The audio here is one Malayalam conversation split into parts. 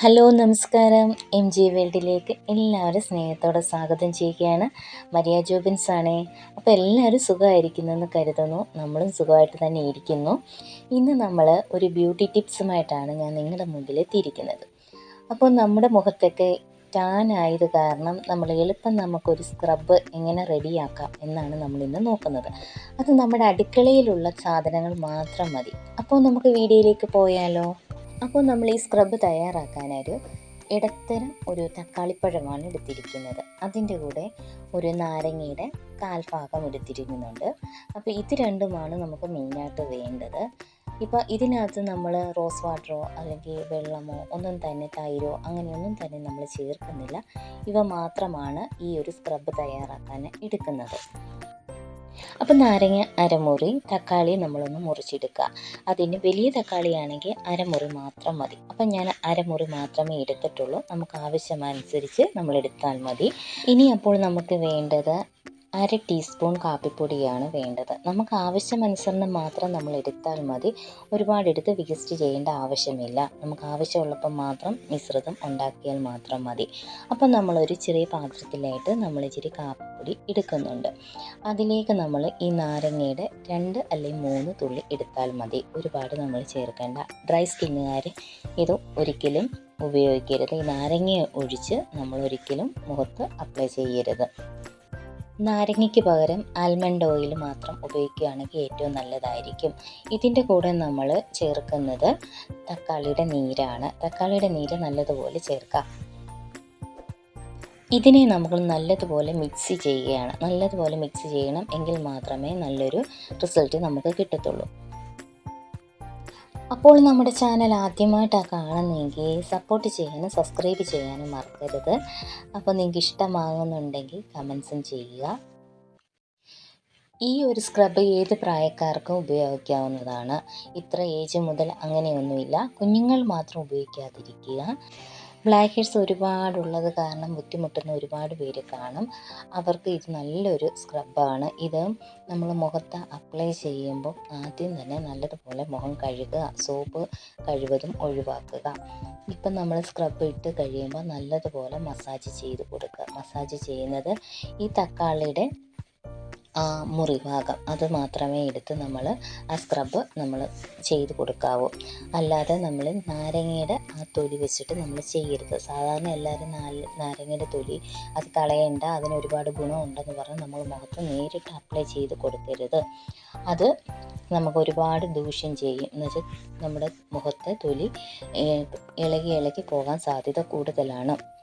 ഹലോ നമസ്കാരം. എം ജി വേൾഡിലേക്ക് എല്ലാവരും സ്നേഹത്തോടെ സ്വാഗതം ചെയ്യുകയാണ്. മരിയ ജോബിൻസ് ആണേ. അപ്പോൾ എല്ലാവരും സുഖമായിരിക്കുന്നെന്ന് കരുതുന്നു. നമ്മളും സുഖമായിട്ട് തന്നെ ഇരിക്കുന്നു. ഇന്ന് നമ്മൾ ഒരു ബ്യൂട്ടി ടിപ്സുമായിട്ടാണ് ഞാൻ നിങ്ങളുടെ മുമ്പിൽ എത്തിയിരിക്കുന്നത്. അപ്പോൾ നമ്മുടെ മുഖത്തൊക്കെ ടാൻ ആയത് കാരണം നമ്മൾ എളുപ്പം നമുക്കൊരു സ്ക്രബ് എങ്ങനെ റെഡിയാക്കാം എന്നാണ് നമ്മളിന്ന് നോക്കുന്നത്. അത് നമ്മുടെ അടുക്കളയിലുള്ള സാധനങ്ങൾ മാത്രം മതി. അപ്പോൾ നമുക്ക് വീഡിയോയിലേക്ക് പോയാലോ? അപ്പോൾ നമ്മൾ ഈ സ്ക്രബ് തയ്യാറാക്കാനൊരു ഇടത്തരം ഒരു തക്കാളിപ്പഴമാണ് എടുത്തിരിക്കുന്നത്. അതിന്റെ കൂടെ ഒരു നാരങ്ങയുടെ കാൽഭാഗം എടുത്തിരിക്കുന്നുണ്ട്. അപ്പോൾ ഇത് രണ്ടുമാണ് നമുക്ക് മെയിനായിട്ട് വേണ്ടത്. ഇപ്പോൾ ഇതിനകത്ത് നമ്മൾ റോസ് വാട്ടറോ അല്ലെങ്കിൽ വെള്ളമോ ഒന്നും തന്നെ തൈരോ അങ്ങനെയൊന്നും തന്നെ നമ്മൾ ചേർക്കുന്നില്ല. ഇവ മാത്രമാണ് ഈ ഒരു സ്ക്രബ് തയ്യാറാക്കാൻ എടുക്കുന്നത്. അപ്പം നാരങ്ങ അരമുറി തക്കാളി നമ്മളൊന്ന് മുറിച്ചെടുക്കുക അതിന് വലിയ തക്കാളിയാണെങ്കിൽ അരമുറി മാത്രം മതി. അപ്പം ഞാൻ അരമുറി മാത്രമേ എടുത്തിട്ടുള്ളൂ. നമുക്ക് ആവശ്യമനുസരിച്ച് നമ്മൾ എടുത്താൽ മതി. ഇനി അപ്പോൾ നമുക്ക് വേണ്ടത് അര ടീസ്പൂൺ കാപ്പിപ്പൊടിയാണ് വേണ്ടത്. നമുക്ക് ആവശ്യമനുസരണം മാത്രം നമ്മൾ എടുത്താൽ മതി. ഒരുപാട് എടുത്ത് വേസ്റ്റ് ചെയ്യേണ്ട ആവശ്യമില്ല. നമുക്ക് ആവശ്യമുള്ളപ്പം മാത്രം മിശ്രിതം ഉണ്ടാക്കിയാൽ മാത്രം മതി. അപ്പം നമ്മളൊരു ചെറിയ പാത്രത്തിലായിട്ട് നമ്മൾ ഇച്ചിരി കാപ്പിപ്പൊടി എടുക്കുന്നുണ്ട്. അതിലേക്ക് നമ്മൾ ഈ നാരങ്ങയുടെ രണ്ട് അല്ലെങ്കിൽ മൂന്ന് തുള്ളി എടുത്താൽ മതി. ഒരുപാട് നമ്മൾ ചേർക്കേണ്ട. ഡ്രൈ സ്കിന്നുകാർ ഇത് ഒരിക്കലും ഉപയോഗിക്കരുത്. ഈ നാരങ്ങ ഒഴിച്ച് നമ്മൾ ഒരിക്കലും മുഖത്ത് അപ്ലൈ ചെയ്യരുത്. നാരങ്ങയ്ക്ക് പകരം ആൽമണ്ട് ഓയിൽ മാത്രം ഉപയോഗിക്കുകയാണെങ്കിൽ ഏറ്റവും നല്ലതായിരിക്കും. ഇതിന്റെ കൂടെ നമ്മൾ ചേർക്കുന്നത് തക്കാളിയുടെ നീരാണ്. തക്കാളിയുടെ നീര് നല്ലതുപോലെ ചേർക്കാം. ഇതിനെ നമ്മൾ നല്ലതുപോലെ മിക്സ് ചെയ്യുകയാണ്. നല്ലതുപോലെ മിക്സ് ചെയ്യണം എങ്കിൽ മാത്രമേ നല്ലൊരു റിസൾട്ട് നമുക്ക് കിട്ടത്തുള്ളൂ. അപ്പോൾ നമ്മുടെ ചാനൽ ആദ്യമായിട്ടാണ് കാണുന്നതെങ്കിൽ സപ്പോർട്ട് ചെയ്യാനും സബ്സ്ക്രൈബ് ചെയ്യാനും മറക്കരുത്. അപ്പോൾ നിങ്ങൾക്ക് ഇഷ്ടമാകുന്നുണ്ടെങ്കിൽ കമൻസും ചെയ്യുക. ഈ ഒരു സ്ക്രബ് ഏത് പ്രായക്കാർക്കും ഉപയോഗിക്കാവുന്നതാണ്. ഇത്ര ഏജ് മുതൽ അങ്ങനെയൊന്നുമില്ല. കുഞ്ഞുങ്ങൾ മാത്രം ഉപയോഗിക്കാതിരിക്കുക. ബ്ലാക്ക് ഹെഡ്സ് ഒരുപാടുള്ളത് കാരണം ബുദ്ധിമുട്ടുന്ന ഒരുപാട് പേര് കാണും. അവർക്ക് ഇത് നല്ലൊരു സ്ക്രബാണ് ഇത് നമ്മൾ മുഖത്ത് അപ്ലൈ ചെയ്യുമ്പോൾ ആദ്യം തന്നെ നല്ലതുപോലെ മുഖം കഴുകുക സോപ്പ് കഴിവതും ഒഴിവാക്കുക. ഇപ്പം നമ്മൾ സ്ക്രബ് ഇട്ട് കഴിയുമ്പോൾ നല്ലതുപോലെ മസാജ് ചെയ്ത് കൊടുക്കുക. മസാജ് ചെയ്യുന്നത് ഈ തക്കാളിയുടെ ആ മുറിഭാഗം. അത് മാത്രമേ എടുത്ത് നമ്മൾ ആ സ്ക്രബ് നമ്മൾ ചെയ്ത് കൊടുക്കാവൂ. അല്ലാതെ നമ്മൾ നാരങ്ങയുടെ ആ തൊലി വെച്ചിട്ട് നമ്മൾ ചെയ്യരുത്. സാധാരണ എല്ലാവരും നാരങ്ങയുടെ തൊലി അത് കളയണ്ട അതിന് ഒരുപാട് ഗുണമുണ്ടെന്ന് പറഞ്ഞ് നമ്മൾ മുഖത്ത് നേരിട്ട് അപ്ലൈ ചെയ്ത് കൊടുക്കരുത്. അത് നമുക്ക് ഒരുപാട് ദൂഷ്യം ചെയ്യും. എന്ന് വെച്ചാൽ നമ്മുടെ മുഖത്തെ തൊലി ഇളകി ഇളകി പോകാൻ സാധ്യത കൂടുതലാണ്.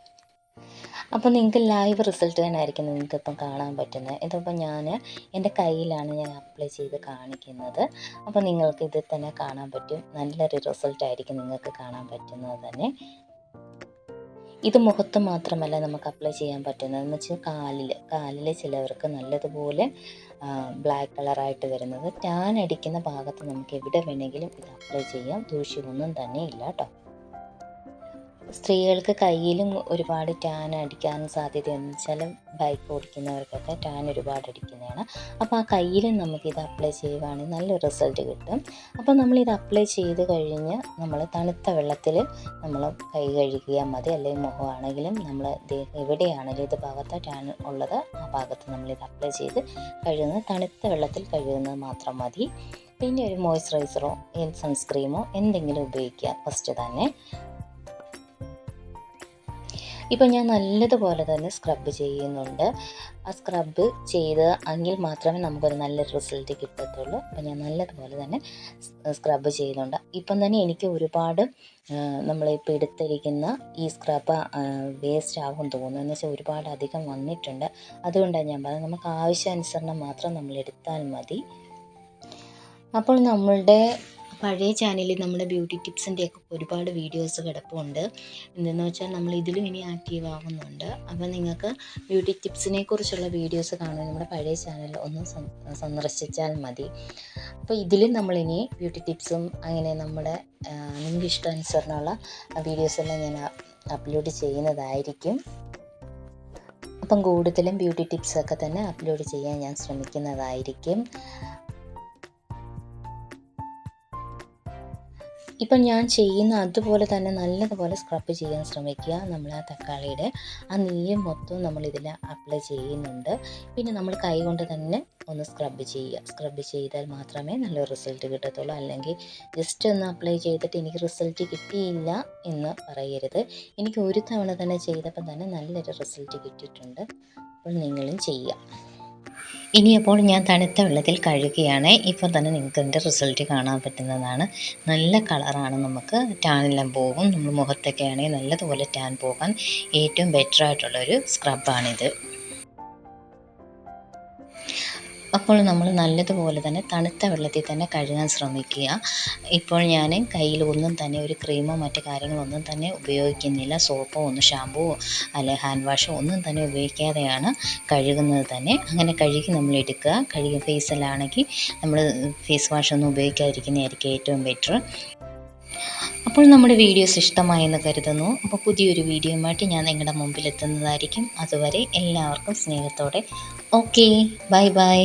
അപ്പോൾ നിങ്ങൾക്ക് ലൈവ് റിസൾട്ട് തന്നെ ആയിരിക്കും നിങ്ങൾക്ക് ഇപ്പം കാണാൻ പറ്റുന്നത്. ഇതിപ്പോൾ ഞാൻ എന്റെ കയ്യിലാണ് ഞാൻ അപ്ലൈ ചെയ്ത് കാണിക്കുന്നത്. അപ്പോൾ നിങ്ങൾക്ക് ഇതിൽ തന്നെ കാണാൻ പറ്റും. നല്ലൊരു റിസൾട്ട് ആയിരിക്കും നിങ്ങൾക്ക് കാണാൻ പറ്റുന്നത് തന്നെ. ഇത് മുഖത്ത് മാത്രമല്ല നമുക്ക് അപ്ലൈ ചെയ്യാൻ പറ്റുന്നത്. എന്ന് വെച്ചാൽ കാലിൽ കാലിൽ ചിലവർക്ക് നല്ലതുപോലെ ബ്ലാക്ക് കളറായിട്ട് വരുന്നത്. ടാൻ അടിക്കുന്ന ഭാഗത്ത് നമുക്ക് എവിടെ വേണമെങ്കിലും ഇത് അപ്ലൈ ചെയ്യാം. ദൂഷ്യമൊന്നും തന്നെ ഇല്ല കേട്ടോ. സ്ത്രീകൾക്ക് കയ്യിലും ഒരുപാട് ടാൻ അടിക്കാൻ സാധ്യതയുണ്ട്. ചില ബൈക്ക് ഓടിക്കുന്നവർക്കൊക്കെ ടാൻ ഒരുപാട് അടിക്കുന്നതാണ്. അപ്പോൾ ആ കയ്യിലും നമുക്കിത് അപ്ലൈ ചെയ്യുകയാണെങ്കിൽ നല്ല റിസൾട്ട് കിട്ടും. അപ്പോൾ നമ്മളിത് അപ്ലൈ ചെയ്ത് കഴിഞ്ഞ് നമ്മൾ തണുത്ത വെള്ളത്തിൽ നമ്മൾ കൈ കഴുകിയാൽ മതി. അല്ലെങ്കിൽ മുഖമാണെങ്കിലും നമ്മൾ എവിടെയാണെങ്കിലും ഇത് ഭാഗത്ത് ടാൻ ഉള്ളത് ആ ഭാഗത്ത് നമ്മളിത് അപ്ലൈ ചെയ്ത് കഴുകുന്നത് തണുത്ത വെള്ളത്തിൽ കഴുകുന്നത് മാത്രം മതി. പിന്നെ ഒരു മോയ്സ്ചറൈസറോ സൺസ്ക്രീമോ എന്തെങ്കിലും ഉപയോഗിക്കുക. ഫസ്റ്റ് തന്നെ ഇപ്പോൾ ഞാൻ നല്ലതുപോലെ തന്നെ സ്ക്രബ് ചെയ്യുന്നുണ്ട്. ആ സ്ക്രബ് ചെയ്ത് എങ്കിൽ മാത്രമേ നമുക്കൊരു നല്ല റിസൾട്ട് കിട്ടത്തുള്ളൂ. അപ്പോൾ ഞാൻ നല്ലതുപോലെ തന്നെ സ്ക്രബ് ചെയ്യുന്നുണ്ട്. ഇപ്പം തന്നെ എനിക്ക് ഒരുപാട് നമ്മളിപ്പോൾ എടുത്തിരിക്കുന്ന ഈ സ്ക്രബ് വേസ്റ്റ് ആകും തോന്നുന്നു. എന്ന് വെച്ചാൽ ഒരുപാട് അധികം വന്നിട്ടുണ്ട്. അതുകൊണ്ടാണ് ഞാൻ പറഞ്ഞത് നമുക്ക് ആവശ്യാനുസരണം മാത്രം നമ്മൾ എടുത്താൽ മതി. അപ്പോൾ നമ്മളുടെ പഴയ ചാനലിൽ നമ്മുടെ ബ്യൂട്ടി ടിപ്സിന്റെയൊക്കെ ഒരുപാട് വീഡിയോസ് കിടപ്പുണ്ട്. എന്തെന്ന് വെച്ചാൽ നമ്മൾ ഇതിലും ഇനി ആക്റ്റീവ് ആവുന്നുണ്ട്. അപ്പോൾ നിങ്ങൾക്ക് ബ്യൂട്ടി ടിപ്സിനെ കുറിച്ചുള്ള വീഡിയോസ് കാണാൻ നമ്മുടെ പഴയ ചാനൽ ഒന്ന് സന്ദർശിച്ചാൽ മതി. അപ്പോൾ ഇതിലും നമ്മളിനി ബ്യൂട്ടി ടിപ്സും അങ്ങനെ നമ്മുടെ നിങ്ങൾക്ക് ഇഷ്ടാനുസരണമുള്ള വീഡിയോസ് എല്ലാം ഞാൻ അപ്ലോഡ് ചെയ്യുന്നതായിരിക്കും. അപ്പം കൂടുതലും ബ്യൂട്ടി ടിപ്സൊക്കെ തന്നെ അപ്ലോഡ് ചെയ്യാൻ ഞാൻ ശ്രമിക്കുന്നതായിരിക്കും. ഇപ്പം ഞാൻ ചെയ്യുന്ന അതുപോലെ തന്നെ നല്ലതുപോലെ സ്ക്രബ് ചെയ്യാൻ ശ്രമിക്കുക നമ്മൾ ആ തക്കാളിയുടെ. ആ നീര് മൊത്തം നമ്മളിതിൽ അപ്ലൈ ചെയ്യുന്നുണ്ട്. പിന്നെ നമ്മൾ കൈ കൊണ്ട് തന്നെ ഒന്ന് സ്ക്രബ് ചെയ്യുക. സ്ക്രബ് ചെയ്താൽ മാത്രമേ നല്ല റിസൾട്ട് കിട്ടത്തുള്ളൂ. അല്ലെങ്കിൽ ജസ്റ്റ് ഒന്ന് അപ്ലൈ ചെയ്തിട്ട് എനിക്ക് റിസൾട്ട് കിട്ടിയില്ല എന്ന് പറയരുത്. എനിക്ക് ഒരു തവണ തന്നെ ചെയ്തപ്പോൾ തന്നെ നല്ലൊരു റിസൾട്ട് കിട്ടിയിട്ടുണ്ട്. അപ്പോൾ നിങ്ങളും ചെയ്യുക. ഇനിയപ്പോൾ ഞാൻ തണുത്ത വെള്ളത്തിൽ കഴുകുകയാണ് ഇപ്പോൾ തന്നെ നിങ്ങൾക്ക് എന്റെ റിസൾട്ട് കാണാൻ പറ്റുന്നതാണ്. നല്ല കളറാണ് നമുക്ക്. ടാനെല്ലാം പോകും. നമ്മൾ മുഖത്തൊക്കെ ആണെങ്കിൽ നല്ലതുപോലെ ടാൻ പോകാൻ ഏറ്റവും ബെറ്റർ ആയിട്ടുള്ളൊരു സ്ക്രബാണിത് അപ്പോൾ നമ്മൾ നല്ലതുപോലെ തന്നെ തണുത്ത വെള്ളത്തിൽ തന്നെ കഴുകാൻ ശ്രമിക്കുക. ഇപ്പോൾ ഞാൻ കയ്യിൽ ഒന്നും തന്നെ ഒരു ക്രീമോ മറ്റു കാര്യങ്ങളൊന്നും തന്നെ ഉപയോഗിക്കുന്നില്ല. സോപ്പോ ഒന്നും ഷാമ്പുവോ അല്ലെ ഹാൻഡ് വാഷോ ഒന്നും തന്നെ ഉപയോഗിക്കാതെയാണ് കഴുകുന്നത് തന്നെ. അങ്ങനെ കഴുകി നമ്മൾ എടുക്കുക. കഴുകി ഫേസിലാണെങ്കിൽ നമ്മൾ ഫേസ് വാഷ് ഒന്നും ഉപയോഗിക്കാതിരിക്കുന്നതായിരിക്കും ഏറ്റവും ബെറ്റർ. അപ്പോൾ നമ്മുടെ വീഡിയോസ് ഇഷ്ടമായെന്ന് കരുതുന്നു. അപ്പോൾ പുതിയൊരു വീഡിയോയുമായിട്ട് ഞാൻ നിങ്ങളുടെ മുമ്പിലെത്തുന്നതായിരിക്കും. അതുവരെ എല്ലാവർക്കും സ്നേഹത്തോടെ. Okay bye bye.